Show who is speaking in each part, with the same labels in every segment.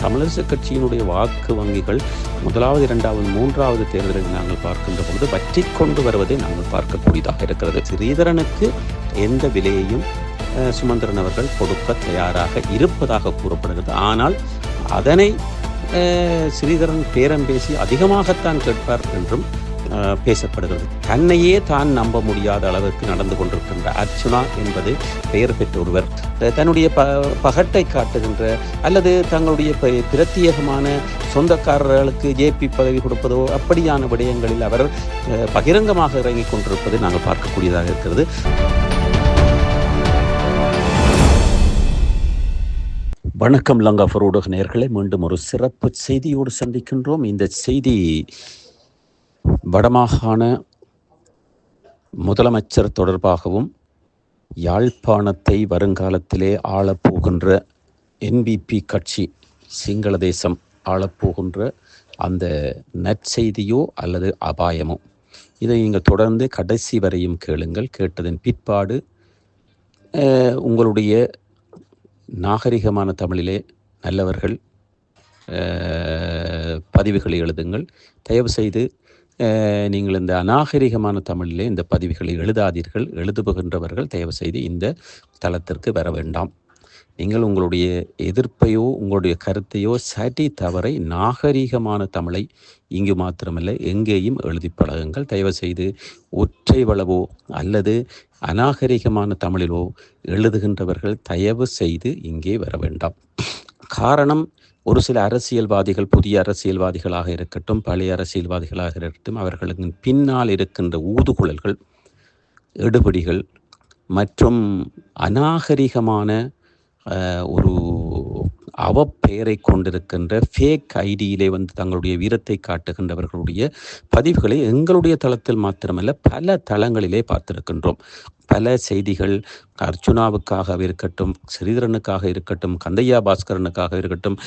Speaker 1: தமிழரசு கட்சியினுடைய வாக்கு வங்கிகள் முதலாவது இரண்டாவது மூன்றாவது தேர்தலில் நாங்கள் பார்க்கின்ற பொழுது வற்றி கொண்டு வருவதை நாங்கள் பார்க்கக்கூடியதாக இருக்கிறது ஸ்ரீதரனுக்கு எந்த விலையையும் சுமந்திரன் அவர்கள் கொடுக்க தயாராக இருப்பதாக கூறப்படுகிறது ஆனால் அதனை ஸ்ரீதரன் பேரம் பேசி அதிகமாகத்தான் கேட்பார் என்றும் பேசப்படுகிறது தன்னையே தான் நம்ப முடியாத அளவிற்கு நடந்து கொண்டிருக்கின்ற அர்ச்சுனா என்பது பெயர் பெற்ற ஒருவர் தன்னுடைய ப பகட்டை காட்டுகின்ற அல்லது தங்களுடைய பிரத்யேகமான சொந்தக்காரர்களுக்கு ஜேபி பதவி கொடுப்பதோ அப்படியான விடயங்களில் அவர் பகிரங்கமாக இறங்கிக் கொண்டிருப்பதை நாங்கள் பார்க்கக்கூடியதாக இருக்கிறது வணக்கம் லங்கா ஃபரோடக நேர்களை மீண்டும் ஒரு சிறப்பு செய்தியோடு சந்திக்கின்றோம் இந்த செய்தி வடமாகாண முதலமைச்சர் தொடர்பாகவும் யாழ்ப்பாணத்தை வருங்காலத்திலே ஆளப்போகின்ற என்பிபி கட்சி சிங்கள தேசம் ஆளப்போகின்ற அந்த நற்செய்தியோ அல்லது அபாயமோ இதை நீங்கள் தொடர்ந்து கடைசி வரையும் கேளுங்கள் கேட்டதன் பிற்பாடு உங்களுடைய நாகரிகமான தமிழிலே நல்லவர்கள் பதிவுகளை எழுதுங்கள் தயவுசெய்து நீங்கள் இந்த அநாகரிகமான தமிழிலே இந்த பதிவுகளை எழுதாதீர்கள் எழுதுபகின்றவர்கள் தயவு செய்து இந்த தளத்திற்கு வர வேண்டாம் நீங்கள் உங்களுடைய எதிர்ப்பையோ உங்களுடைய கருத்தையோ சரி தவறை நாகரீகமான தமிழை இங்கு மாத்திரமல்ல எங்கேயும் எழுதி பழகுங்கள் தயவு செய்து ஒற்றை வளவோ அல்லது அநாகரிகமான தமிழிலோ எழுதுகின்றவர்கள் தயவு செய்து இங்கே வர வேண்டாம் காரணம் ஒரு சில அரசியல்வாதிகள் புதிய அரசியல்வாதிகளாக இருக்கட்டும் பழைய அரசியல்வாதிகளாக இருக்கட்டும் அவர்களுக்கு பின்னால் இருக்கின்ற ஊதுகுழல்கள் எடுபடிகள் மற்றும் அநாகரிகமான ஒரு அவப்பெயரை கொண்டிருக்கின்ற ஃபேக் ஐடியிலே வந்து தங்களுடைய வீரத்தை காட்டுகின்றவர்களுடைய பதிவுகளை எங்களுடைய தளத்தில் மாத்திரமல்ல பல தளங்களிலே பார்த்திருக்கின்றோம் பல செய்திகள் அர்ஜுனாவுக்காக இருக்கட்டும் ஸ்ரீதரனுக்காக இருக்கட்டும் கந்தையா பாஸ்கரனுக்காக இருக்கட்டும்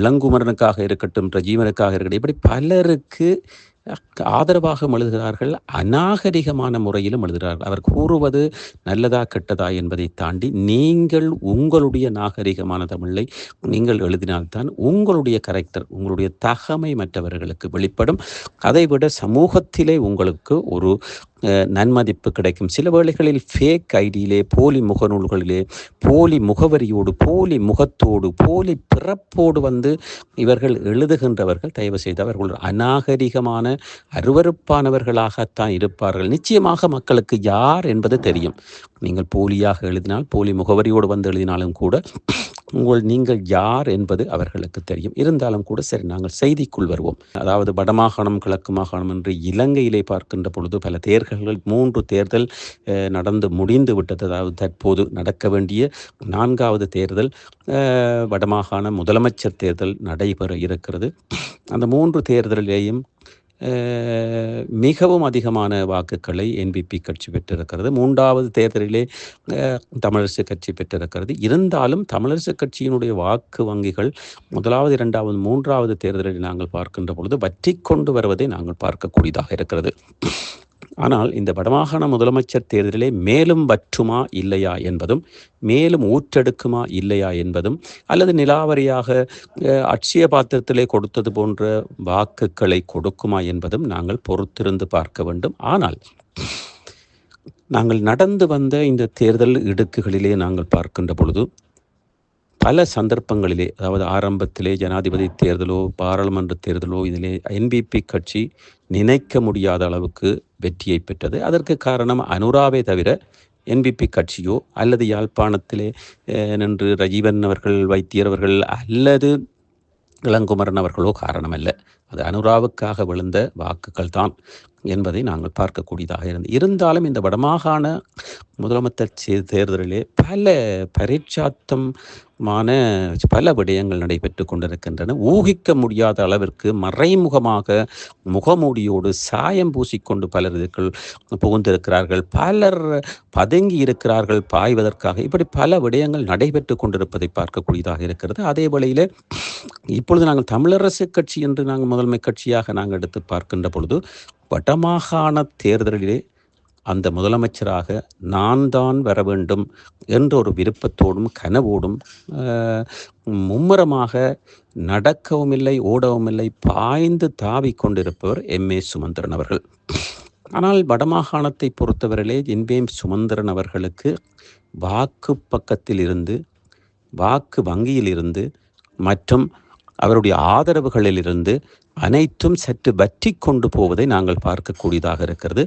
Speaker 1: இளங்குமரனுக்காக இருக்கட்டும் ரஜீவனுக்காக இருக்கட்டும் இப்படி பலருக்கு ஆதரவாக எழுதுகிறார்கள் அநாகரிகமான முறையிலும் எழுதுகிறார்கள் அவர் கூறுவது நல்லதா கெட்டதா என்பதை தாண்டி நீங்கள் உங்களுடைய நாகரிகமான தமிழை நீங்கள் எழுதினால்தான் உங்களுடைய கரெக்டர் உங்களுடைய தகமை மற்றவர்களுக்கு வெளிப்படும் அதைவிட சமூகத்திலே உங்களுக்கு ஒரு நன்மதிப்பு கிடைக்கும் சில வேளைகளில் ஃபேக் ஐடியிலே போலி முகநூல்களிலே போலி முகவரியோடு போலி முகத்தோடு போலி பிறப்போடு வந்து இவர்கள் எழுதுகின்றவர்கள் தயவு செய்து அவர்கள் அநாகரிகமான அருவறுப்பானவர்களாகத்தான் இருப்பார்கள் நிச்சயமாக மக்களுக்கு யார் என்பது தெரியும் நீங்கள் போலியாக எழுதினால் போலி முகவரியோடு வந்து எழுதினாலும் கூட உங்கள் நீங்கள் யார் என்பது அவர்களுக்கு தெரியும் இருந்தாலும் கூட சரி நாங்கள் செய்திக்குள் வருவோம் அதாவது வடமாகாணம் கிழக்கு மாகாணம் என்று இலங்கையிலே பார்க்கின்ற பொழுது பல தேர்தல்கள் மூன்று தேர்தல் நடந்து முடிந்து விட்டது அதாவது தற்போது நடக்க வேண்டிய நான்காவது தேர்தல் வடமாகாண முதலமைச்சர் தேர்தல் நடைபெற இருக்கிறது அந்த மூன்று தேர்தலிலேயும் மிகவும் அதிகமான வாக்குகளை என்பிபி கட்சி பெற்றிருக்கிறது மூன்றாவது தேர்தலிலே தமிழரசு கட்சி பெற்றிருக்கிறது இருந்தாலும் தமிழரசு கட்சியினுடைய வாக்கு வங்கிகள் முதலாவது இரண்டாவது மூன்றாவது தேர்தலில் நாங்கள் பார்க்கின்ற பொழுது வற்றி கொண்டு வருவதை நாங்கள் பார்க்கக்கூடியதாக இருக்கிறது ஆனால் இந்த வடமாகாண முதலமைச்சர் தேர்தலிலே மேலும் வற்றுமா இல்லையா என்பதும் மேலும் ஊற்றெடுக்குமா இல்லையா என்பதும் அல்லது நிலாவரியாக அட்சய பாத்திரத்திலே கொடுத்தது போன்ற வாக்குகளை கொடுக்குமா என்பதும் நாங்கள் பொறுத்திருந்து பார்க்க வேண்டும் ஆனால் நாங்கள் நடந்து வந்த இந்த தேர்தல் இடுக்குகளிலே நாங்கள் பார்க்கின்ற பொழுது பல சந்தர்ப்பங்களிலே அதாவது ஆரம்பத்திலே ஜனாதிபதி தேர்தலோ பாராளுமன்ற தேர்தலோ இதிலே என்பிபி கட்சி நினைக்க முடியாத அளவுக்கு வெற்றியை பெற்றது அதற்கு காரணம் அனுராவே தவிர என்பிபி கட்சியோ அல்லது யாழ்ப்பாணத்திலே நின்று ரஜீவன் அவர்கள் வைத்தியர் அவர்கள் அல்லது இளங்குமரன் அவர்களோ காரணமல்ல அது அனுராவுக்காக விழுந்த வாக்குகள் தான் என்பதை நாங்கள் பார்க்கக்கூடியதாக இருந்தது இருந்தாலும் இந்த வடமாகாண முதலமைச்சர் தேர்தலிலே பல பரீட்சாத்தம் மான பல விடயங்கள் நடைபெற்று கொண்டிருக்கின்றன ஊகிக்க முடியாத அளவிற்கு மறைமுகமாக முகமூடியோடு சாயம் பூசிக்கொண்டு பலர் இதுக்குள் புகுந்திருக்கிறார்கள் பலர் பதுங்கி இருக்கிறார்கள் பாய்வதற்காக இப்படி பல விடயங்கள் நடைபெற்று கொண்டிருப்பதை பார்க்கக்கூடியதாக இருக்கிறது அதே வேளையில் இப்பொழுது நாங்கள் தமிழரசு கட்சி என்று நாங்கள் முதன்மை கட்சியாக நாங்கள் எடுத்து பார்க்கின்ற பொழுது வடமாகாண தேர்தலிலே அந்த முதலமைச்சராக நான் தான் வர வேண்டும் என்ற ஒரு விருப்பத்தோடும் கனவோடும் மும்முரமாக நடக்கவும் இல்லை ஓடவும் இல்லை பாய்ந்து தாவி கொண்டிருப்பவர் எம் ஏ சுமந்திரன் அவர்கள் ஆனால் வடமாகாணத்தை பொறுத்தவரையிலே என் சுமந்திரன் அவர்களுக்கு வாக்கு பக்கத்தில் இருந்து வாக்கு வங்கியில் இருந்து மற்றும் அவருடைய ஆதரவுகளிலிருந்து அனைத்தும் சற்று வற்றி கொண்டு போவதை நாங்கள் பார்க்கக்கூடியதாக இருக்கிறது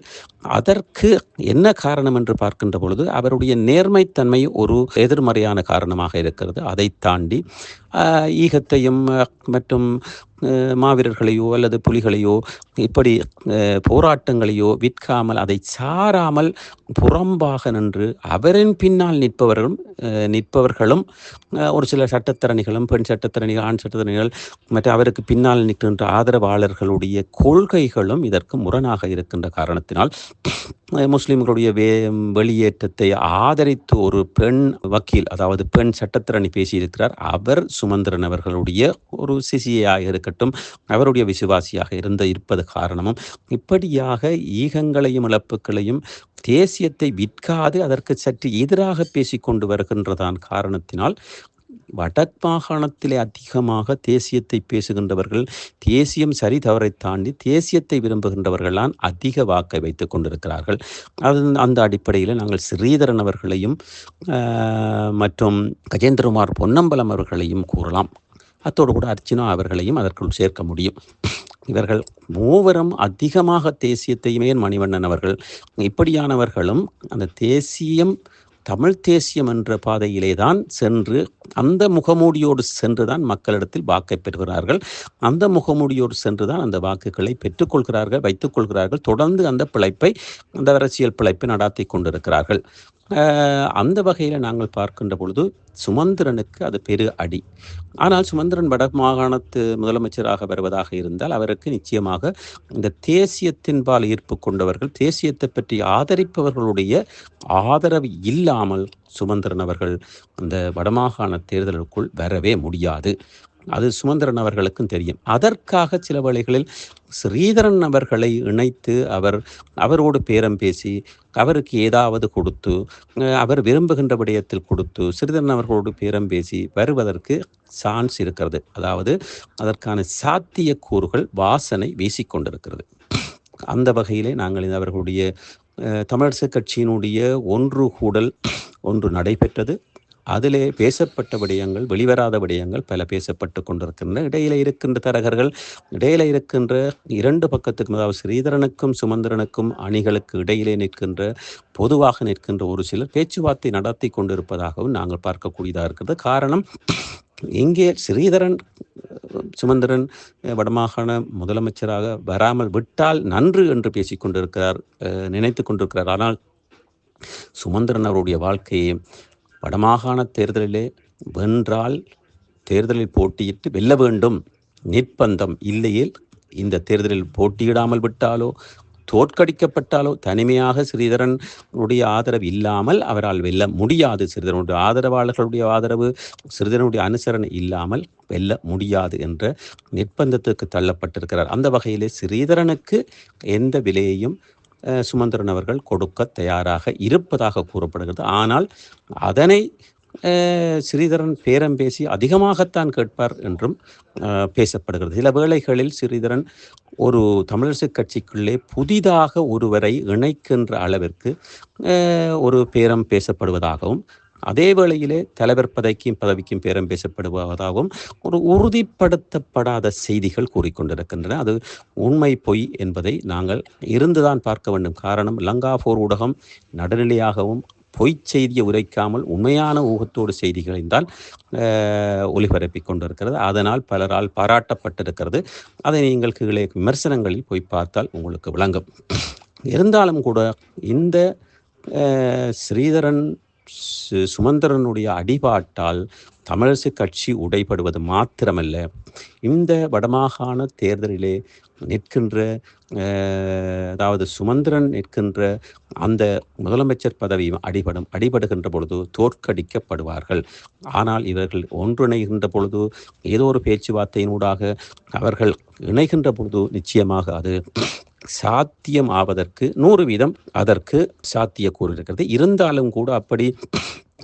Speaker 1: அதற்கு என்ன காரணம் என்று பார்க்கின்ற பொழுது அவருடைய நேர்மைத்தன்மை ஒரு எதிர்மறையான காரணமாக இருக்கிறது அதை தாண்டி ஈகத்தையும் மற்றும் மாவீரர்களையோ அல்லது புலிகளையோ இப்படி போராட்டங்களையோ விற்காமல் அதை சாராமல் புறம்பாக நின்று அவரின் பின்னால் நிற்பவர்களும் நிற்பவர்களும் ஒரு சில சட்டத்திறனிகளும் பெண் சட்டத்திறனிகள் ஆண் சட்டத்திறனிகள் மற்ற அவருக்கு பின்னால் நிற்கின்ற ஆதரவாளர்களுடைய கொள்கைகளும் இதற்கு முரணாக இருக்கின்ற காரணத்தினால் முஸ்லிம்களுடைய வே வெளியேற்றத்தை ஆதரித்து ஒரு பெண் வக்கீல் அதாவது பெண் சட்டத்திறனி பேசியிருக்கிறார் அவர் சுமந்திரன் அவர்களுடைய ஒரு சிசியாக இருக்க இருக்கட்டும் அவருடைய விசுவாசியாக இருந்த இருப்பது காரணமும் இப்படியாக ஈகங்களையும் இழப்புகளையும் தேசியத்தை விற்காது அதற்கு சற்று எதிராக பேசிக்கொண்டு வருகின்றதான் காரணத்தினால் வடக் மாகாணத்திலே அதிகமாக தேசியத்தை பேசுகின்றவர்கள் தேசியம் சரி தவறை தாண்டி தேசியத்தை விரும்புகின்றவர்கள்லாம் அதிக வாக்கை வைத்து கொண்டிருக்கிறார்கள் அது அந்த அடிப்படையில் நாங்கள் ஸ்ரீதரன் அவர்களையும் மற்றும் கஜேந்திரகுமார் பொன்னம்பலம் அவர்களையும் கூறலாம் அத்தோடு கூட அர்ச்சினா அவர்களையும் அதற்குள் சேர்க்க முடியும் இவர்கள் மூவரும் அதிகமாக தேசியத்தையுமே மணிவண்ணன் அவர்கள் இப்படியானவர்களும் அந்த தேசியம் தமிழ் தேசியம் என்ற பாதையிலே தான் சென்று அந்த முகமூடியோடு சென்று தான் மக்களிடத்தில் வாக்கை பெறுகிறார்கள் அந்த முகமூடியோடு சென்று தான் அந்த வாக்குகளை பெற்றுக்கொள்கிறார்கள் வைத்துக்கொள்கிறார்கள் தொடர்ந்து அந்த பிழைப்பை அந்த அரசியல் பிழைப்பை நடாத்தி கொண்டிருக்கிறார்கள் அந்த வகையில் நாங்கள் பார்க்கின்ற பொழுது சுமந்திரனுக்கு அது பெரு அடி ஆனால் சுமந்திரன் வட மாகாணத்து முதலமைச்சராக வருவதாக இருந்தால் அவருக்கு நிச்சயமாக இந்த தேசியத்தின்பால் ஈர்ப்பு கொண்டவர்கள் தேசியத்தை பற்றி ஆதரிப்பவர்களுடைய ஆதரவு இல்லாமல் சுமந்திரன் அவர்கள் அந்த வடமாகாண தேர்தலுக்குள் வரவே முடியாது அது சுமந்திரன் அவர்களுக்கும் தெரியும் அதற்காக சில வழிகளில் ஸ்ரீதரன் அவர்களை இணைத்து அவர் அவரோடு பேரம் பேசி அவருக்கு ஏதாவது கொடுத்து அவர் விரும்புகின்ற விடயத்தில் கொடுத்து ஸ்ரீதரன் அவர்களோடு பேரம் பேசி வருவதற்கு சான்ஸ் இருக்கிறது அதாவது அதற்கான சாத்திய கூறுகள் வாசனை வீசிக்கொண்டிருக்கிறது அந்த வகையிலே நாங்கள் அவர்களுடைய தமிழரசு கட்சியினுடைய ஒன்று கூடல் ஒன்று நடைபெற்றது அதிலே பேசப்பட்ட விடயங்கள் வெளிவராத விடயங்கள் பல பேசப்பட்டு கொண்டிருக்கின்றன இடையில இருக்கின்ற தரகர்கள் இடையில இருக்கின்ற இரண்டு பக்கத்துக்கும் அதாவது ஸ்ரீதரனுக்கும் சுமந்திரனுக்கும் அணிகளுக்கு இடையிலே நிற்கின்ற பொதுவாக நிற்கின்ற ஒரு சிலர் பேச்சுவார்த்தை நடத்தி கொண்டிருப்பதாகவும் நாங்கள் பார்க்கக்கூடியதாக இருக்கிறது காரணம் இங்கே ஸ்ரீதரன் சுமந்திரன் வடமாகாண முதலமைச்சராக வராமல் விட்டால் நன்று என்று பேசிக்கொண்டிருக்கிறார் நினைத்து கொண்டிருக்கிறார் ஆனால் சுமந்திரன் அவருடைய வாழ்க்கையை வடமாகாண தேர்தலிலே வென்றால் தேர்தலில் போட்டியிட்டு வெல்ல வேண்டும் நிர்பந்தம் இல்லையில் இந்த தேர்தலில் போட்டியிடாமல் விட்டாலோ தோற்கடிக்கப்பட்டாலோ தனிமையாக ஸ்ரீதரனுடைய ஆதரவு இல்லாமல் அவரால் வெல்ல முடியாது ஸ்ரீதரனுடைய ஆதரவாளர்களுடைய ஆதரவு ஸ்ரீதரனுடைய அனுசரணை இல்லாமல் வெல்ல முடியாது என்ற நிர்பந்தத்துக்கு தள்ளப்பட்டிருக்கிறார் அந்த வகையிலே ஸ்ரீதரனுக்கு எந்த விலையையும் சுமந்திரன் அவர்கள் கொடுக்க தயாராக இருப்பதாக கூறப்படுகிறது ஆனால் அதனை ஸ்ரீதரன் பேரம் பேசி அதிகமாகத்தான் கேட்பார் என்றும் பேசப்படுகிறது சில வேளைகளில் ஸ்ரீதரன் ஒரு தமிழரசு கட்சிக்குள்ளே புதிதாக ஒருவரை இணைக்கின்ற அளவிற்கு ஒரு பேரம் பேசப்படுவதாகவும் அதே வேளையிலே தலைவர் பதவிக்கும் பதவிக்கும் பேரம் பேசப்படுவதாகவும் ஒரு உறுதிப்படுத்தப்படாத செய்திகள் கூறிக்கொண்டிருக்கின்றன அது உண்மை பொய் என்பதை நாங்கள் இருந்துதான் பார்க்க வேண்டும் காரணம் லங்கா போர் ஊடகம் நடுநிலையாகவும் பொய் செய்தியை உரைக்காமல் உண்மையான ஊகத்தோடு செய்திகள் என்றால் ஒளிபரப்பி கொண்டிருக்கிறது அதனால் பலரால் பாராட்டப்பட்டிருக்கிறது அதை நீங்கள் கீழே விமர்சனங்களில் போய் பார்த்தால் உங்களுக்கு விளங்கும் இருந்தாலும் கூட இந்த ஸ்ரீதரன் சுமந்திரனுடைய அடிபாட்டால் தமிழரசு கட்சி உடைபடுவது மாத்திரமல்ல இந்த வடமாகாண தேர்தலிலே நிற்கின்ற அதாவது சுமந்திரன் நிற்கின்ற அந்த முதலமைச்சர் பதவியும் அடிபடும் அடிபடுகின்ற பொழுது தோற்கடிக்கப்படுவார்கள் ஆனால் இவர்கள் ஒன்றிணைகின்ற பொழுது ஏதோ ஒரு பேச்சுவார்த்தையினூடாக அவர்கள் இணைகின்ற பொழுது நிச்சயமாக அது சாத்தியம் ஆவதற்கு நூறு வீதம் அதற்கு சாத்தியக்கூறு இருக்கிறது இருந்தாலும் கூட அப்படி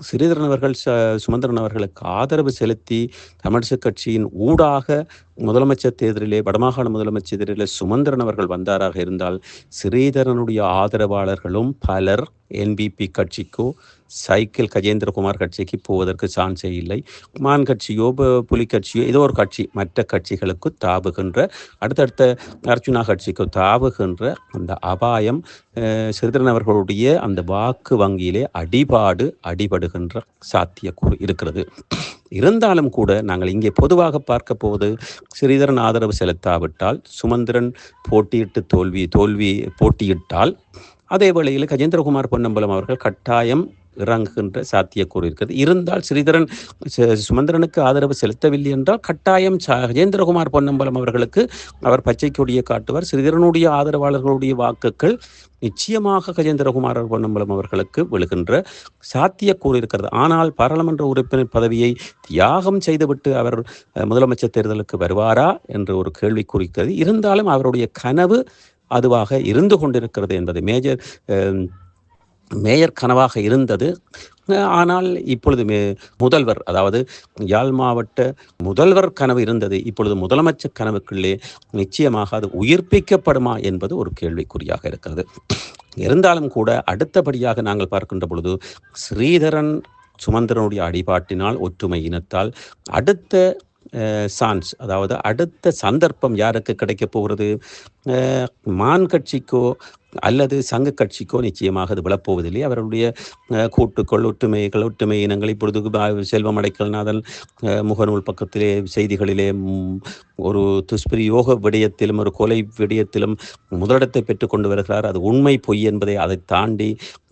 Speaker 1: சிறிதரனவர்கள் அவர்கள் சுமந்திரன் அவர்களுக்கு ஆதரவு செலுத்தி தமிழிசை கட்சியின் ஊடாக முதலமைச்சர் தேர்தலிலே வடமாகாண முதலமைச்சர் தேர்தலில் சுமந்திரன் அவர்கள் வந்தாராக இருந்தால் சிறீதரனுடைய ஆதரவாளர்களும் பலர் என்பிபி கட்சிக்கோ சைக்கிள் கஜேந்திரகுமார் கட்சிக்கு போவதற்கு சான்ஸே இல்லை மான் கட்சியோ புலி கட்சியோ ஏதோ ஒரு கட்சி மற்ற கட்சிகளுக்கு தாவுகின்ற அடுத்தடுத்த அர்ச்சுனா கட்சிக்கு தாவுகின்ற அந்த அபாயம் சிறிதரன் அவர்களுடைய அந்த வாக்கு வங்கியிலே அடிபாடு அடிபடுகின்ற சாத்தியக்கூறு இருக்கிறது இருந்தாலும் கூட நாங்கள் இங்கே பொதுவாக பார்க்க போவது சிறிதரன் ஆதரவு செலுத்தாவிட்டால் சுமந்திரன் போட்டியிட்டு தோல்வி தோல்வி போட்டியிட்டால் அதே வேளையில் கஜேந்திரகுமார் பொன்னம்பலம் அவர்கள் கட்டாயம் இறங்குகின்ற சாத்தியக்கூறு இருக்கிறது இருந்தால் ஸ்ரீதரன் சுமந்திரனுக்கு ஆதரவு செலுத்தவில்லை என்றால் கட்டாயம் கஜேந்திரகுமார் பொன்னம்பலம் அவர்களுக்கு அவர் பச்சை கொடியை காட்டுவார் ஸ்ரீதரனுடைய ஆதரவாளர்களுடைய வாக்குகள் நிச்சயமாக கஜேந்திரகுமார் பொன்னம்பலம் அவர்களுக்கு விழுகின்ற சாத்தியக்கூறு இருக்கிறது ஆனால் பாராளுமன்ற உறுப்பினர் பதவியை தியாகம் செய்துவிட்டு அவர் முதலமைச்சர் தேர்தலுக்கு வருவாரா என்ற ஒரு கேள்வி குறிக்கிறது இருந்தாலும் அவருடைய கனவு அதுவாக இருந்து கொண்டிருக்கிறது என்பது மேஜர் மேயர் கனவாக இருந்தது ஆனால் இப்பொழுது மே முதல்வர் அதாவது யாழ் மாவட்ட முதல்வர் கனவு இருந்தது இப்பொழுது முதலமைச்சர் கனவுக்குள்ளே நிச்சயமாக அது உயிர்ப்பிக்கப்படுமா என்பது ஒரு கேள்விக்குறியாக இருக்கிறது இருந்தாலும் கூட அடுத்தபடியாக நாங்கள் பார்க்கின்ற பொழுது ஸ்ரீதரன் சுமந்திரனுடைய அடிபாட்டினால் ஒற்றுமை இனத்தால் அடுத்த சான்ஸ் அதாவது அடுத்த சந்தர்ப்பம் யாருக்கு கிடைக்க போகிறது மான் கட்சிக்கோ அல்லது சங்க கட்சிக்கோ நிச்சயமாக அது விழப்போவதில்லை அவர்களுடைய கூட்டுக்கள் ஒற்றுமைகள் ஒற்றுமை இனங்கள் இப்பொழுது செல்வம் அடைக்கல்நாதன் முகநூல் பக்கத்திலே செய்திகளிலே ஒரு துஷ்பிரயோக விடயத்திலும் ஒரு கொலை விடயத்திலும் முதலிடத்தை பெற்றுக்கொண்டு வருகிறார் அது உண்மை பொய் என்பதை அதை தாண்டி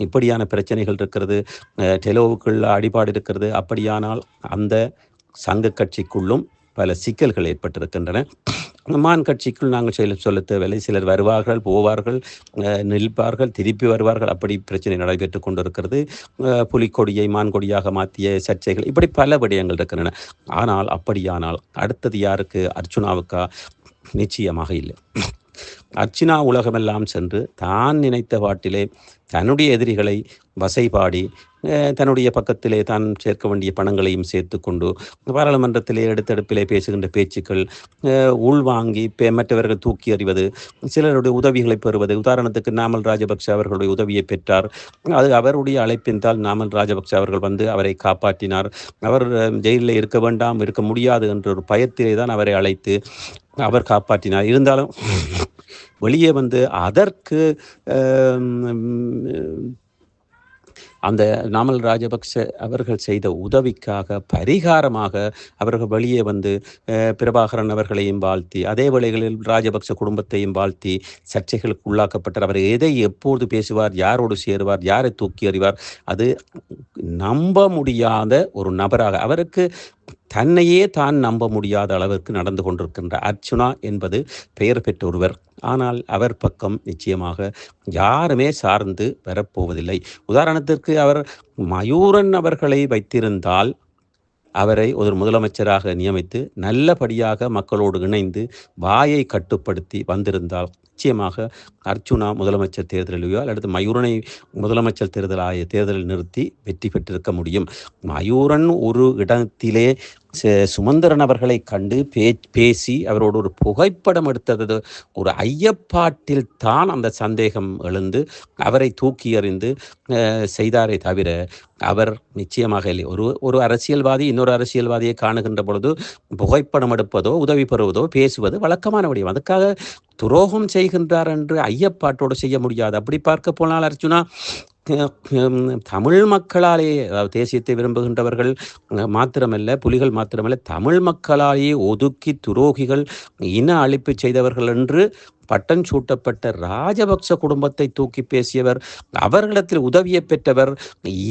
Speaker 1: இப்படியான பிரச்சனைகள் இருக்கிறது டெலோவுக்குள்ள அடிபாடு இருக்கிறது அப்படியானால் அந்த சங்க கட்சிக்குள்ளும் பல சிக்கல்கள் ஏற்பட்டிருக்கின்றன மான் கட்சிக்குள் நாங்கள் சொல்ல சொல்ல தேவையில்லை சிலர் வருவார்கள் போவார்கள் நிற்பார்கள் திருப்பி வருவார்கள் அப்படி பிரச்சனை நடைபெற்று கொண்டிருக்கிறது புலிக்கொடியை மான் கொடியாக மாற்றிய சர்ச்சைகள் இப்படி பல விடயங்கள் இருக்கின்றன ஆனால் அப்படியானால் அடுத்தது யாருக்கு அர்ச்சுனாவுக்கா நிச்சயமாக இல்லை அர்ச்சினா உலகமெல்லாம் சென்று தான் நினைத்த பாட்டிலே தன்னுடைய எதிரிகளை வசைபாடி தன்னுடைய பக்கத்திலே தான் சேர்க்க வேண்டிய பணங்களையும் சேர்த்து கொண்டு பாராளுமன்றத்திலே எடுத்தடுப்பிலே பேசுகின்ற பேச்சுக்கள் உள்வாங்கி மற்றவர்கள் தூக்கி அறிவது சிலருடைய உதவிகளை பெறுவது உதாரணத்துக்கு நாமல் ராஜபக்ஷ அவர்களுடைய உதவியை பெற்றார் அது அவருடைய அழைப்பின்றால் நாமல் ராஜபக்ஷ அவர்கள் வந்து அவரை காப்பாற்றினார் அவர் ஜெயிலில் இருக்க வேண்டாம் இருக்க முடியாது என்ற ஒரு பயத்திலே தான் அவரை அழைத்து அவர் காப்பாற்றினார் இருந்தாலும் வெளியே வந்து அதற்கு அந்த நாமல் ராஜபக்ச அவர்கள் செய்த உதவிக்காக பரிகாரமாக அவர்கள் வெளியே வந்து பிரபாகரன் அவர்களையும் வாழ்த்தி அதே வேளைகளில் ராஜபக்ச குடும்பத்தையும் வாழ்த்தி சர்ச்சைகளுக்கு உள்ளாக்கப்பட்டார் அவர் எதை எப்போது பேசுவார் யாரோடு சேருவார் யாரை தூக்கி அறிவார் அது நம்ப முடியாத ஒரு நபராக அவருக்கு தன்னையே தான் நம்ப முடியாத அளவிற்கு நடந்து கொண்டிருக்கின்ற அர்ச்சுனா என்பது பெயர் பெற்ற ஒருவர் ஆனால் அவர் பக்கம் நிச்சயமாக யாருமே சார்ந்து பெறப்போவதில்லை உதாரணத்திற்கு அவர் மயூரன் அவர்களை வைத்திருந்தால் அவரை ஒரு முதலமைச்சராக நியமித்து நல்லபடியாக மக்களோடு இணைந்து வாயை கட்டுப்படுத்தி வந்திருந்தால் நிச்சயமாக அர்ஜுனா முதலமைச்சர் தேர்தலிலேயோ அல்லது மயூரனை முதலமைச்சர் தேர்தல் ஆகிய தேர்தலில் நிறுத்தி வெற்றி பெற்றிருக்க முடியும் மயூரன் ஒரு இடத்திலே சுமந்திரன் அவர்களை கண்டு பே பேசி அவரோடு ஒரு புகைப்படம் எடுத்தது ஒரு ஐயப்பாட்டில் தான் அந்த சந்தேகம் எழுந்து அவரை தூக்கி எறிந்து செய்தாரே தவிர அவர் நிச்சயமாக இல்லை ஒரு ஒரு அரசியல்வாதி இன்னொரு அரசியல்வாதியை காணுகின்ற பொழுது புகைப்படம் எடுப்பதோ உதவி பெறுவதோ பேசுவது வழக்கமான விடயம் அதுக்காக துரோகம் செய்கின்றார் என்று ஐயப்பாட்டோடு செய்ய முடியாது அப்படி பார்க்க போனால் அர்ஜுனா தமிழ் மக்களாலேயே தேசியத்தை விரும்புகின்றவர்கள் மாத்திரமல்ல புலிகள் மாத்திரமல்ல தமிழ் மக்களாலேயே ஒதுக்கி துரோகிகள் இன அழிப்பு செய்தவர்கள் என்று பட்டம் சூட்டப்பட்ட ராஜபக்ச குடும்பத்தை தூக்கி பேசியவர் அவர்களிடத்தில் உதவியை பெற்றவர்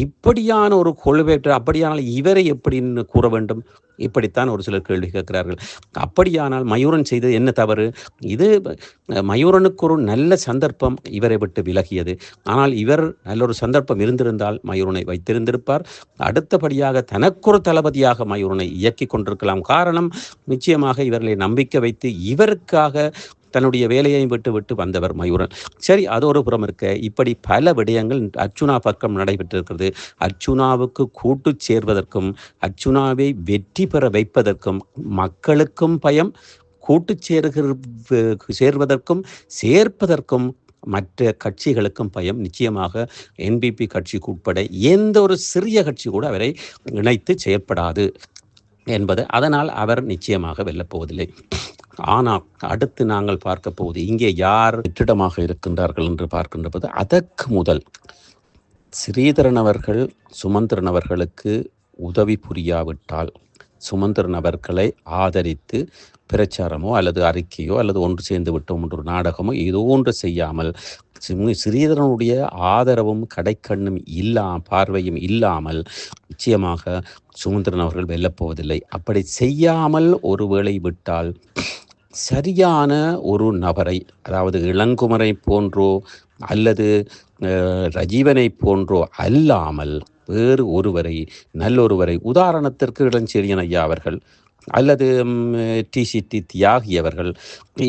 Speaker 1: இப்படியான ஒரு கொள்கை அப்படியானால் இவரை எப்படின்னு கூற வேண்டும் இப்படித்தான் ஒரு சிலர் கேள்வி கேட்கிறார்கள் அப்படியானால் மயூரன் செய்தது என்ன தவறு இது மயூரனுக்கு ஒரு நல்ல சந்தர்ப்பம் இவரை விட்டு விலகியது ஆனால் இவர் நல்ல ஒரு சந்தர்ப்பம் இருந்திருந்தால் மயூரனை வைத்திருந்திருப்பார் அடுத்தபடியாக தனக்கொரு தளபதியாக மயூரனை இயக்கி கொண்டிருக்கலாம் காரணம் நிச்சயமாக இவர்களை நம்பிக்கை வைத்து இவருக்காக தன்னுடைய வேலையையும் விட்டு விட்டு வந்தவர் மயூரன் சரி அது ஒரு புறம் இருக்க இப்படி பல விடயங்கள் அர்ஜுனா பக்கம் நடைபெற்றிருக்கிறது அர்ஜுனாவுக்கு கூட்டு சேர்வதற்கும் அர்ஜுனாவை வெற்றி பெற வைப்பதற்கும் மக்களுக்கும் பயம் கூட்டு சேர்கிற சேர்வதற்கும் சேர்ப்பதற்கும் மற்ற கட்சிகளுக்கும் பயம் நிச்சயமாக என்பிபி கட்சிக்கு உட்பட எந்த ஒரு சிறிய கட்சி கூட அவரை இணைத்து செயற்படாது என்பது அதனால் அவர் நிச்சயமாக வெல்லப்போவதில்லை ஆனால் அடுத்து நாங்கள் பார்க்க போவது இங்கே யார் வெற்றிடமாக இருக்கின்றார்கள் என்று பார்க்கின்ற போது அதற்கு முதல் ஸ்ரீதரன் அவர்கள் சுமந்திரன் அவர்களுக்கு உதவி புரியாவிட்டால் சுமந்திரன் அவர்களை ஆதரித்து பிரச்சாரமோ அல்லது அறிக்கையோ அல்லது ஒன்று சேர்ந்து விட்டோம் என்று நாடகமோ ஏதோ ஒன்று செய்யாமல் சிறியதனுடைய ஆதரவும் கடைக்கண்ணும் இல்லா பார்வையும் இல்லாமல் நிச்சயமாக சுமந்திரன் அவர்கள் வெல்லப்போவதில்லை அப்படி செய்யாமல் ஒருவேளை விட்டால் சரியான ஒரு நபரை அதாவது இளங்குமரை போன்றோ அல்லது ரஜீவனை போன்றோ அல்லாமல் வேறு ஒருவரை நல்லொருவரை உதாரணத்திற்கு இளஞ்செழியன் ஐயா அவர்கள் அல்லது டி சி டி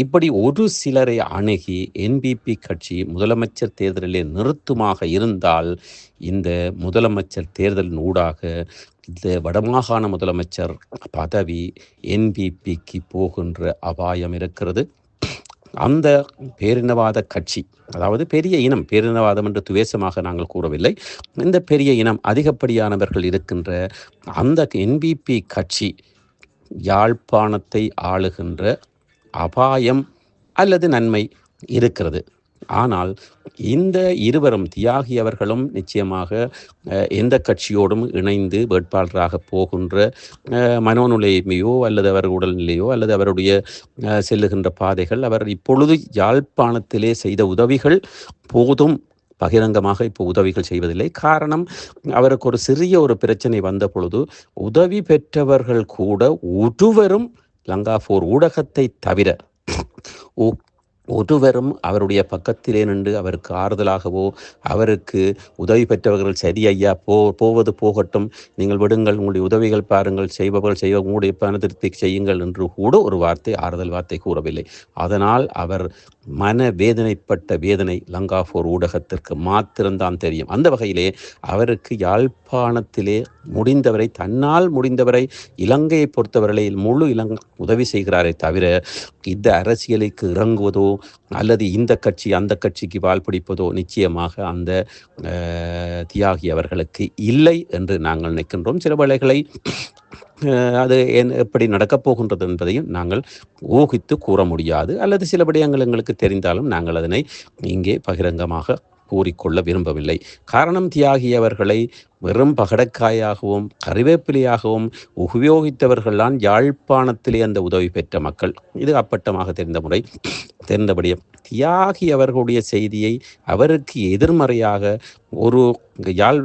Speaker 1: இப்படி ஒரு சிலரை அணுகி என்பிபி கட்சி முதலமைச்சர் தேர்தலிலே நிறுத்துமாக இருந்தால் இந்த முதலமைச்சர் தேர்தலின் ஊடாக இந்த வடமாகாண முதலமைச்சர் பதவி என்பிபிக்கு போகின்ற அபாயம் இருக்கிறது அந்த பேரினவாத கட்சி அதாவது பெரிய இனம் பேரினவாதம் என்று துவேசமாக நாங்கள் கூறவில்லை இந்த பெரிய இனம் அதிகப்படியானவர்கள் இருக்கின்ற அந்த என்பிபி கட்சி யாழ்ப்பாணத்தை ஆளுகின்ற அபாயம் அல்லது நன்மை இருக்கிறது ஆனால் இந்த இருவரும் தியாகி அவர்களும் நிச்சயமாக எந்த கட்சியோடும் இணைந்து வேட்பாளராக போகின்ற மனோநிலைமையோ அல்லது அவர் உடல்நிலையோ அல்லது அவருடைய செல்லுகின்ற பாதைகள் அவர் இப்பொழுது யாழ்ப்பாணத்திலே செய்த உதவிகள் போதும் பகிரங்கமாக இப்போ உதவிகள் செய்வதில்லை காரணம் அவருக்கு ஒரு சிறிய ஒரு பிரச்சனை வந்த பொழுது உதவி பெற்றவர்கள் கூட ஒருவரும் லங்கா போர் ஊடகத்தை தவிர ஒருவரும் அவருடைய பக்கத்திலே நின்று அவருக்கு ஆறுதலாகவோ அவருக்கு உதவி பெற்றவர்கள் சரி ஐயா போ போவது போகட்டும் நீங்கள் விடுங்கள் உங்களுடைய உதவிகள் பாருங்கள் செய்பவர்கள் செய்வ உங்களுடைய திருப்தி செய்யுங்கள் என்று கூட ஒரு வார்த்தை ஆறுதல் வார்த்தை கூறவில்லை அதனால் அவர் மன வேதனைப்பட்ட வேதனை லங்காஃபோர் ஊடகத்திற்கு மாத்திரம்தான் தெரியும் அந்த வகையிலே அவருக்கு யாழ்ப்பாணத்திலே முடிந்தவரை தன்னால் முடிந்தவரை இலங்கையை பொறுத்தவர்களில் முழு இலங்கை உதவி செய்கிறாரே தவிர இந்த அரசியலுக்கு இறங்குவதோ அல்லது இந்த கட்சி அந்த கட்சிக்கு பிடிப்பதோ நிச்சயமாக அந்த தியாகி அவர்களுக்கு இல்லை என்று நாங்கள் நினைக்கின்றோம் சில வேளைகளை அது என் எப்படி நடக்கப் போகின்றது என்பதையும் நாங்கள் ஊகித்து கூற முடியாது அல்லது சில விடயங்கள் எங்களுக்கு தெரிந்தாலும் நாங்கள் அதனை இங்கே பகிரங்கமாக கூறிக்கொள்ள விரும்பவில்லை காரணம் தியாகியவர்களை வெறும் பகடக்காயாகவும் கறிவேப்பிலையாகவும் உபயோகித்தவர்கள்தான் யாழ்ப்பாணத்திலே அந்த உதவி பெற்ற மக்கள் இது அப்பட்டமாக தெரிந்த முறை தெரிந்தபடியே தியாகி அவர்களுடைய செய்தியை அவருக்கு எதிர்மறையாக ஒரு யாழ்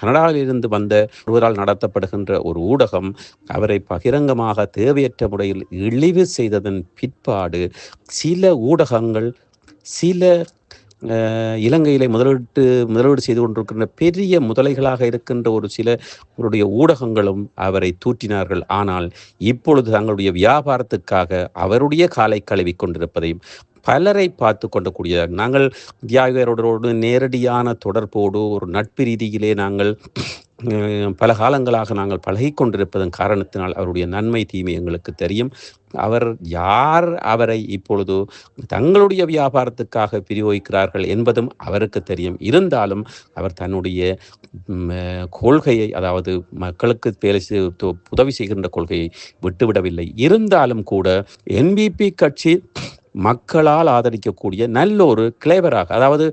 Speaker 1: கனடாவிலிருந்து வந்த ஒருவரால் நடத்தப்படுகின்ற ஒரு ஊடகம் அவரை பகிரங்கமாக தேவையற்ற முறையில் இழிவு செய்ததன் பிற்பாடு சில ஊடகங்கள் சில இலங்கையிலே முதலீட்டு முதலீடு செய்து கொண்டிருக்கின்ற பெரிய முதலைகளாக இருக்கின்ற ஒரு சில அவருடைய ஊடகங்களும் அவரை தூற்றினார்கள் ஆனால் இப்பொழுது தங்களுடைய வியாபாரத்துக்காக அவருடைய காலை கழுவி கொண்டிருப்பதையும் பலரை பார்த்து கொண்டக்கூடியதாக நாங்கள் தியாகரோடு நேரடியான தொடர்போடு ஒரு நட்பு ரீதியிலே நாங்கள் பல காலங்களாக நாங்கள் பழகி கொண்டிருப்பதன் காரணத்தினால் அவருடைய நன்மை தீமை எங்களுக்கு தெரியும் அவர் யார் அவரை இப்பொழுது தங்களுடைய வியாபாரத்துக்காக பிரயோகிக்கிறார்கள் என்பதும் அவருக்கு தெரியும் இருந்தாலும் அவர் தன்னுடைய கொள்கையை அதாவது மக்களுக்கு வேலை உதவி செய்கின்ற கொள்கையை விட்டுவிடவில்லை இருந்தாலும் கூட என்பிபி கட்சி மக்களால் ஆதரிக்கக்கூடிய நல்ல ஒரு கிளைவராக அதாவது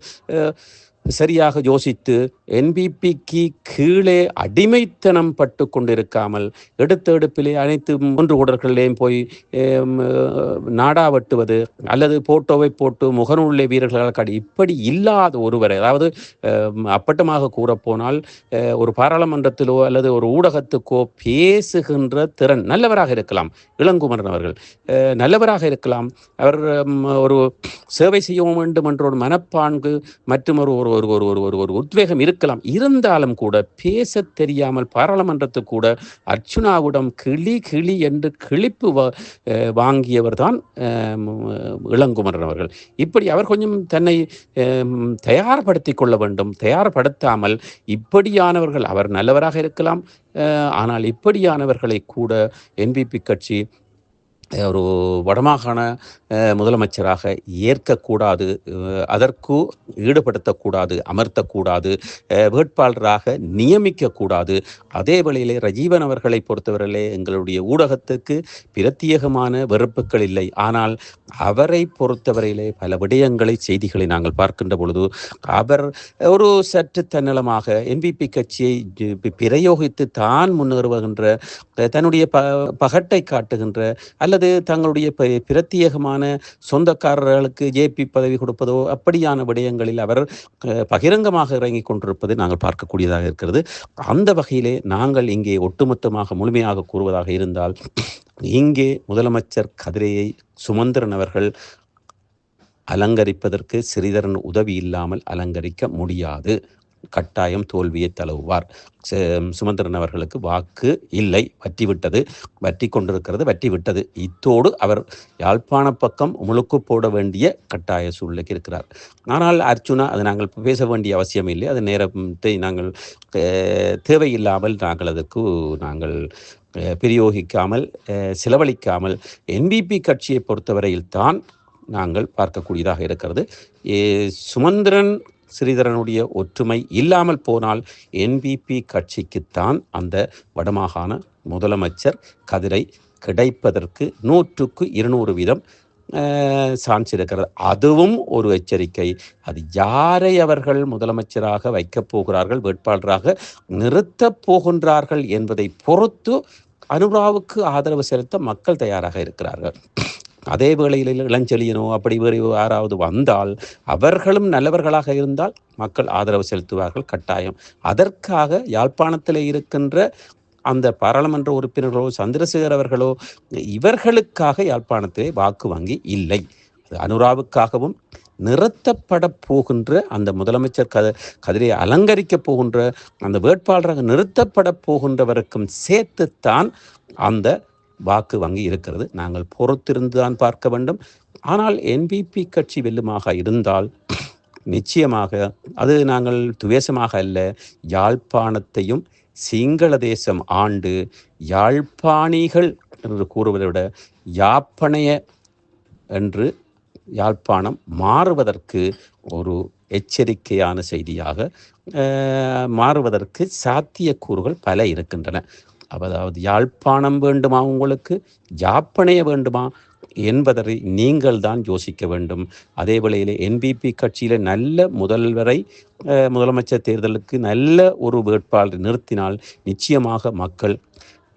Speaker 1: சரியாக யோசித்து என்பிபிக்கு கீழே அடிமைத்தனம் பட்டு கொண்டிருக்காமல் எடுத்த எடுப்பிலே அனைத்து மூன்று ஊடர்களிலேயும் போய் நாடா வெட்டுவது அல்லது போட்டோவை போட்டு முகநூலே வீரர்களால் கடி இப்படி இல்லாத ஒருவர் அதாவது அப்பட்டமாக கூறப்போனால் ஒரு பாராளுமன்றத்திலோ அல்லது ஒரு ஊடகத்துக்கோ பேசுகின்ற திறன் நல்லவராக இருக்கலாம் இளங்குமரன் அவர்கள் நல்லவராக இருக்கலாம் அவர் ஒரு சேவை செய்ய வேண்டும் என்ற ஒரு மனப்பான்கு மற்றும் ஒரு ஒரு ஒரு ஒரு ஒரு ஒரு ஒரு உத்வேகம் இருக்கலாம் இருந்தாலும் கூட பேச தெரியாமல் பாராளுமன்றத்து கூட அர்ச்சுனாவிடம் கிளி கிளி என்று கிழிப்பு வாங்கியவர் தான் இளங்குமரன் அவர்கள் இப்படி அவர் கொஞ்சம் தன்னை தயார்படுத்தி கொள்ள வேண்டும் தயார்படுத்தாமல் இப்படியானவர்கள் அவர் நல்லவராக இருக்கலாம் ஆனால் இப்படியானவர்களை கூட என்பிபி கட்சி ஒரு வடமாகாண முதலமைச்சராக ஏற்கக்கூடாது அதற்கு ஈடுபடுத்தக்கூடாது அமர்த்தக்கூடாது வேட்பாளராக நியமிக்கக்கூடாது அதே வழியிலே ரஜீவன் அவர்களை பொறுத்தவரையிலே எங்களுடைய ஊடகத்துக்கு பிரத்யேகமான வெறுப்புகள் இல்லை ஆனால் அவரை பொறுத்தவரையிலே பல விடயங்களை செய்திகளை நாங்கள் பார்க்கின்ற பொழுது அவர் ஒரு சற்று தன்னலமாக என்பிபி கட்சியை பிரயோகித்து தான் முன்னேறுகின்ற தன்னுடைய ப பகட்டை காட்டுகின்ற அல்லது அல்லது தங்களுடைய பிரத்யேகமான சொந்தக்காரர்களுக்கு ஜேபி பதவி கொடுப்பதோ அப்படியான விடயங்களில் அவர் பகிரங்கமாக இறங்கி கொண்டிருப்பது நாங்கள் பார்க்கக்கூடியதாக இருக்கிறது அந்த வகையிலே நாங்கள் இங்கே ஒட்டுமொத்தமாக முழுமையாக கூறுவதாக இருந்தால் இங்கே முதலமைச்சர் கதிரையை சுமந்திரன் அவர்கள் அலங்கரிப்பதற்கு சிறிதரன் உதவி இல்லாமல் அலங்கரிக்க முடியாது கட்டாயம் தோல்வியை தழுவுவார் சுமந்திரன் அவர்களுக்கு வாக்கு இல்லை வற்றிவிட்டது விட்டது வற்றி கொண்டிருக்கிறது வற்றி விட்டது இத்தோடு அவர் யாழ்ப்பாண பக்கம் முழுக்கு போட வேண்டிய கட்டாய சூழ்நிலைக்கு இருக்கிறார் ஆனால் அர்ஜுனா அது நாங்கள் பேச வேண்டிய அவசியம் இல்லை அது நேரத்தை நாங்கள் தேவையில்லாமல் நாங்கள் அதற்கு நாங்கள் பிரயோகிக்காமல் செலவழிக்காமல் என்பிபி கட்சியை பொறுத்தவரையில் தான் நாங்கள் பார்க்கக்கூடியதாக இருக்கிறது சுமந்திரன் ஸ்ரீதரனுடைய ஒற்றுமை இல்லாமல் போனால் என்பிபி கட்சிக்குத்தான் அந்த வடமாகாண முதலமைச்சர் கதிரை கிடைப்பதற்கு நூற்றுக்கு இருநூறு வீதம் சான்ஸ் இருக்கிறது அதுவும் ஒரு எச்சரிக்கை அது யாரை அவர்கள் முதலமைச்சராக வைக்கப் போகிறார்கள் வேட்பாளராக நிறுத்தப் போகின்றார்கள் என்பதை பொறுத்து அனுராவுக்கு ஆதரவு செலுத்த மக்கள் தயாராக இருக்கிறார்கள் அதே வேளையில் இளஞ்செழியனோ அப்படி வேறு யாராவது வந்தால் அவர்களும் நல்லவர்களாக இருந்தால் மக்கள் ஆதரவு செலுத்துவார்கள் கட்டாயம் அதற்காக யாழ்ப்பாணத்தில் இருக்கின்ற அந்த பாராளுமன்ற உறுப்பினர்களோ சந்திரசேகர் அவர்களோ இவர்களுக்காக யாழ்ப்பாணத்திலே வாக்கு வங்கி இல்லை அது அனுராவுக்காகவும் நிறுத்தப்பட போகின்ற அந்த முதலமைச்சர் கத கதிரை அலங்கரிக்கப் போகின்ற அந்த வேட்பாளராக நிறுத்தப்பட போகின்றவருக்கும் சேர்த்துத்தான் அந்த வாக்கு வங்கி இருக்கிறது நாங்கள் பொறுத்திருந்து தான் பார்க்க வேண்டும் ஆனால் என்பிபி கட்சி வெல்லுமாக இருந்தால் நிச்சயமாக அது நாங்கள் துவேஷமாக அல்ல யாழ்ப்பாணத்தையும் சிங்கள தேசம் ஆண்டு யாழ்ப்பாணிகள் என்று கூறுவதை விட யாப்பனைய என்று யாழ்ப்பாணம் மாறுவதற்கு ஒரு எச்சரிக்கையான செய்தியாக மாறுவதற்கு சாத்தியக்கூறுகள் பல இருக்கின்றன அதாவது யாழ்ப்பாணம் வேண்டுமா உங்களுக்கு ஜாப்பனைய வேண்டுமா என்பதை நீங்கள் தான் யோசிக்க வேண்டும் அதே வேளையில் என்பிபி கட்சியில் நல்ல முதல்வரை முதலமைச்சர் தேர்தலுக்கு நல்ல ஒரு வேட்பாளர் நிறுத்தினால் நிச்சயமாக மக்கள்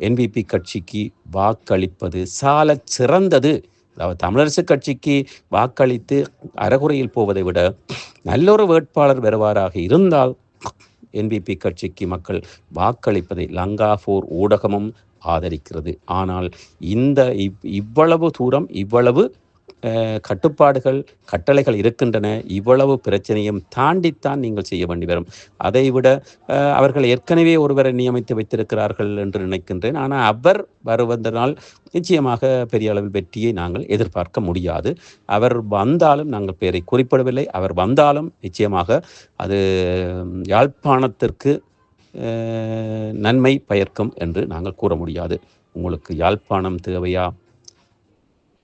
Speaker 1: என்பிபி கட்சிக்கு வாக்களிப்பது சால சிறந்தது அதாவது தமிழரசு கட்சிக்கு வாக்களித்து அறகுறையில் போவதை விட நல்லொரு வேட்பாளர் வருவாராக இருந்தால் என்பிபி கட்சிக்கு மக்கள் வாக்களிப்பதை லங்காபூர் ஊடகமும் ஆதரிக்கிறது ஆனால் இந்த இவ்வளவு தூரம் இவ்வளவு கட்டுப்பாடுகள் கட்டளைகள் இருக்கின்றன இவ்வளவு பிரச்சனையும் தாண்டித்தான் நீங்கள் செய்ய வேண்டி வரும் அதைவிட அவர்கள் ஏற்கனவே ஒருவரை நியமித்து வைத்திருக்கிறார்கள் என்று நினைக்கின்றேன் ஆனால் அவர் வருவதனால் நிச்சயமாக பெரிய அளவில் வெற்றியை நாங்கள் எதிர்பார்க்க முடியாது அவர் வந்தாலும் நாங்கள் பெயரை குறிப்பிடவில்லை அவர் வந்தாலும் நிச்சயமாக அது யாழ்ப்பாணத்திற்கு நன்மை பயர்க்கும் என்று நாங்கள் கூற முடியாது உங்களுக்கு யாழ்ப்பாணம் தேவையா